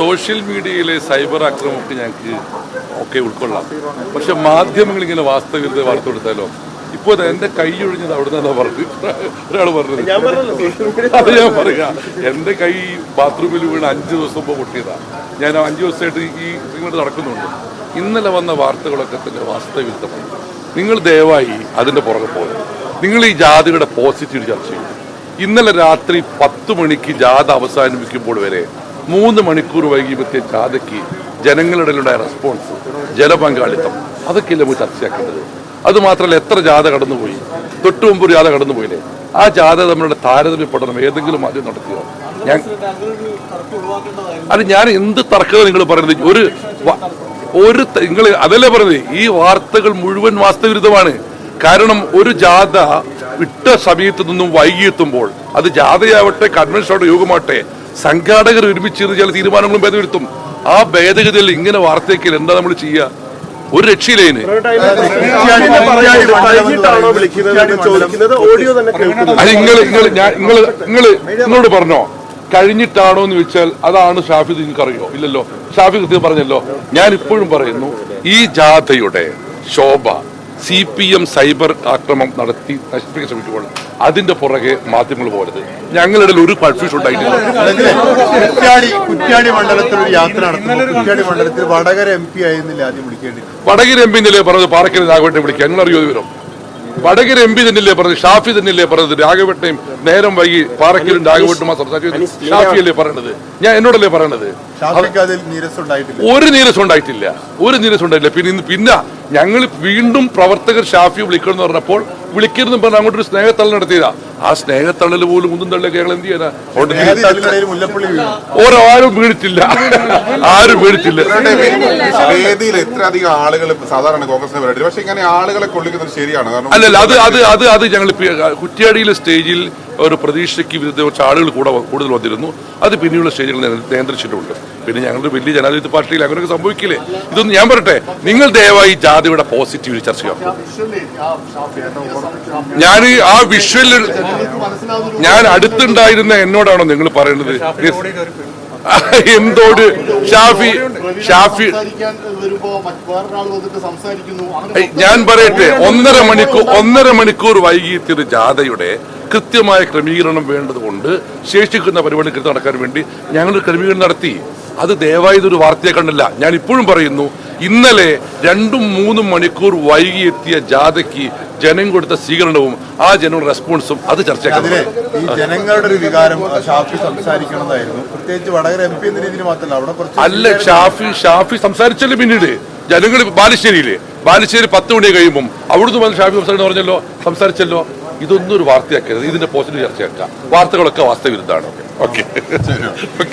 Social മീഡിയയിലെ cyber ആക്രമണമൊക്കെ ഞങ്ങൾക്ക് ഒക്കെ ഉൾക്കൊള്ളാം. പക്ഷെ മാധ്യമങ്ങൾ ഇങ്ങനെ വാസ്തവികത വാർത്ത കൊടുത്താലോ ഇപ്പോൾ എന്റെ എന്റെ കൈ ഒഴിഞ്ഞത് അവിടെ നിന്നാ പറഞ്ഞു ഒരാൾ പറഞ്ഞത്. അത് ഞാൻ പറയുക എന്റെ കൈ ബാത്റൂമിൽ വീണ് അഞ്ച് ദിവസം മുമ്പ് പൊട്ടിയതാണ് ഞാൻ അഞ്ച് ദിവസമായിട്ട് ഈ ഇങ്ങോട്ട് നടക്കുന്നുണ്ട്. ഇന്നലെ വന്ന വാർത്തകളൊക്കെ തന്നെ വാസ്തവികമാണ് നിങ്ങൾ ദയവായി അതിന്റെ പുറകെ പോകും നിങ്ങൾ ഈ ജാതിയുടെ പോസിറ്റീവ് ചർച്ച ചെയ്യും ഇന്നലെ രാത്രി പത്ത് മണിക്ക് ജാഥ അവസാനിപ്പിക്കുമ്പോൾ വരെ മൂന്ന് മണിക്കൂർ വൈകിയപ്പോഴത്തെ ജാഥയ്ക്ക് ജനങ്ങളുടെ റെസ്പോൺസ് ജനപങ്കാളിത്തം അതൊക്കെയല്ലേ നമുക്ക് ചർച്ചയാക്കേണ്ടത്? അതുമാത്രമല്ല എത്ര ജാഥ കടന്നുപോയി? തൊട്ടു മുമ്പ് ഒരു ജാഥ കടന്നുപോയില്ലേ? ആ ജാഥ നമ്മളുടെ താരതമ്യപ്പെടണം ഏതെങ്കിലും ആദ്യം നടത്തിയോ? ഞാൻ അത് ഞാൻ എന്ത് തർക്കമാണ് നിങ്ങൾ പറയുന്നത്? ഒരു ഒരു നിങ്ങൾ അതല്ലേ പറഞ്ഞത് ഈ വാർത്തകൾ മുഴുവൻ വാസ്തവിരുദ്ധമാണ്. കാരണം ഒരു ജാഥ ഇട്ട സമയത്ത് നിന്നും വൈകിയെത്തുമ്പോൾ അത് ജാഥയാവട്ടെ കൺവെൻഷനോട് യോഗമാവട്ടെ സംഘാടകർ ഒരുമിച്ചിരുന്ന് ചില തീരുമാനങ്ങളും ഭേദമെടുത്തും. ആ ഭേദഗതിയിൽ ഇങ്ങനെ വാർത്തയ്ക്കൽ എന്താ നമ്മൾ ചെയ്യുക? ഒരു രക്ഷയിലേന് നിങ്ങൾ നിങ്ങൾ നിങ്ങൾ നിങ്ങളോട് പറഞ്ഞോ? കഴിഞ്ഞിട്ടാണോ എന്ന് ചോദിച്ചാൽ അതാണ് ഷാഫി നിങ്ങൾക്ക് അറിയോ ഇല്ലല്ലോ. ഷാഫി കൃത്യം പറഞ്ഞല്ലോ. ഞാൻ ഇപ്പോഴും പറയുന്നു ഈ ജാഥയുടെ Shobha C P M cyber ആക്രമം നടത്തി നശിപ്പിക്കാൻ ശ്രമിക്കുമ്പോൾ അതിന്റെ പുറകെ മാധ്യമങ്ങൾ പോരുത് ഞങ്ങളുടെ ഒരു കൺഫ്യൂഷൻ ഉണ്ടായിട്ടില്ല. കുറ്റ്യാടി കുറ്റ്യാടി മണ്ഡലത്തിൽ ഒരു യാത്ര നടത്തുമ്പോൾ കുറ്റ്യാടി മണ്ഡലത്തിൽ വടകര എം പി ആയിരുന്നില്ല ആദ്യം വിളിക്കേണ്ടി വടകര എം പിന്നല്ലേ പറഞ്ഞത്? പാറക്കര രാഘവട്ടെ വിളിക്കുക. ഞങ്ങൾ അറിയോ വിവരം? വടകര എം പി തന്നെയല്ലേ പറഞ്ഞത്? ഷാഫി തന്നെയല്ലേ പറഞ്ഞത്? രാഘവട്ടയും നേരം വൈകി പാറക്കലും രാഘവട്ടുമാ സംസാരിച്ചത് ഷാഫിയല്ലേ പറയണത്? ഞാൻ എന്നോടല്ലേ പറയണത്? ഷാഫിക്ക് നീരസം ഉണ്ടായിട്ടില്ല. ഒരു നീരസം ഉണ്ടായിട്ടില്ല. ഒരു നീരസം ഉണ്ടായിട്ടില്ല. പിന്നെ പിന്നെ ഞങ്ങൾ വീണ്ടും പ്രവർത്തകർ ഷാഫി വിളിക്കണം എന്ന് പറഞ്ഞപ്പോൾ വിളിക്കരുതെന്ന് പറഞ്ഞ് അങ്ങോട്ടൊരു സ്നേഹത്തള്ളൽ നടത്തിയതാ. ആ സ്നേഹത്തള്ളൽ പോലും ഒന്നും തള്ളിയ കേരളം എന്ത് ചെയ്യാനാ? വീണു. ഓരോ ആരും പേടിച്ചില്ല വേദിയിൽ എത്ര അധികം ആളുകൾ സാധാരണ കോൺഗ്രസിനെ പക്ഷെ ഇങ്ങനെ ആളുകളെ കൊള്ളിക്കുന്നത് ശരിയാണ്. കാരണം അല്ലല്ല അത് അത് അത് അത് ഞങ്ങൾ കുറ്റ്യാടിയിലെ സ്റ്റേജിൽ ഒരു പ്രതീക്ഷയ്ക്ക് വിരുദ്ധ കുറച്ച് ആളുകൾ കൂടെ കൂടുതൽ വന്നിരുന്നു. അത് പിന്നെയുള്ള സ്റ്റേജുകൾ നിയ- നിയന്ത്രിച്ചിട്ടുണ്ട്. പിന്നെ ഞങ്ങളുടെ വലിയ ജനാധിപത്യ പാർട്ടിയിൽ അങ്ങനെയൊക്കെ സംഭവിക്കില്ലേ? ഇതൊന്നും ഞാൻ പറയട്ടെ നിങ്ങൾ ദയവായി ജാതിയുടെ പോസിറ്റീവ് ചർച്ച ചെയ്യാം. ഞാൻ ഈ ആ വിഷ്വലിൽ ഞാൻ അടുത്തുണ്ടായിരുന്ന എന്നോടാണോ നിങ്ങൾ പറയുന്നത് എന്തോട്? ഷാഫി ഷാഫി ഞാൻ പറയട്ടെ ഒന്നര മണിക്കൂർ ഒന്നര മണിക്കൂർ വൈകിയെത്തിയ ജാഥയുടെ കൃത്യമായ ക്രമീകരണം വേണ്ടതുകൊണ്ട് ശേഷിക്കുന്ന പരിപാടി കൃത്യം നടക്കാൻ വേണ്ടി ഞങ്ങൾ ക്രമീകരണം നടത്തി. അത് ദയവായി ഇതൊരു വാർത്തയെ കണ്ടില്ല. ഞാൻ ഇപ്പോഴും പറയുന്നു ഇന്നലെ രണ്ടും മൂന്നും മണിക്കൂർ വൈകിയെത്തിയ ജാഥയ്ക്ക് ജനം കൊടുത്ത സ്വീകരണവും ആ ജനങ്ങളുടെ റെസ്പോൺസും അത് ചർച്ച ഈ ജനങ്ങളുടെ ഒരു വികാരം ഷാഫി സംസാരിക്കണമെന്നായിരുന്നു. പ്രത്യേകിച്ച് വടകര എം പി എന്ന രീതിയിൽ മാത്രമല്ല അവിടെ കുറച്ച് അല്ല ഷാഫി ഷാഫി സംസാരിച്ചല്ലേ പിന്നീട്? ജനങ്ങൾ ബാലുശ്ശേരിയിൽ. ബാലുശ്ശേരി പത്ത് മണി കഴിയുമ്പം അവിടുന്ന് വന്ന് ഷാഫി സംസാരിക്കണം പറഞ്ഞല്ലോ സംസാരിച്ചല്ലോ. ഇതൊന്നും ഒരു വാർത്തയാക്കരുത്. ഇതിന്റെ പോസിറ്റീവ് ചർച്ചയാക്കാം വാർത്തകളൊക്കെ വാസ്തവിരുദ്ധാണ് ഓക്കെ.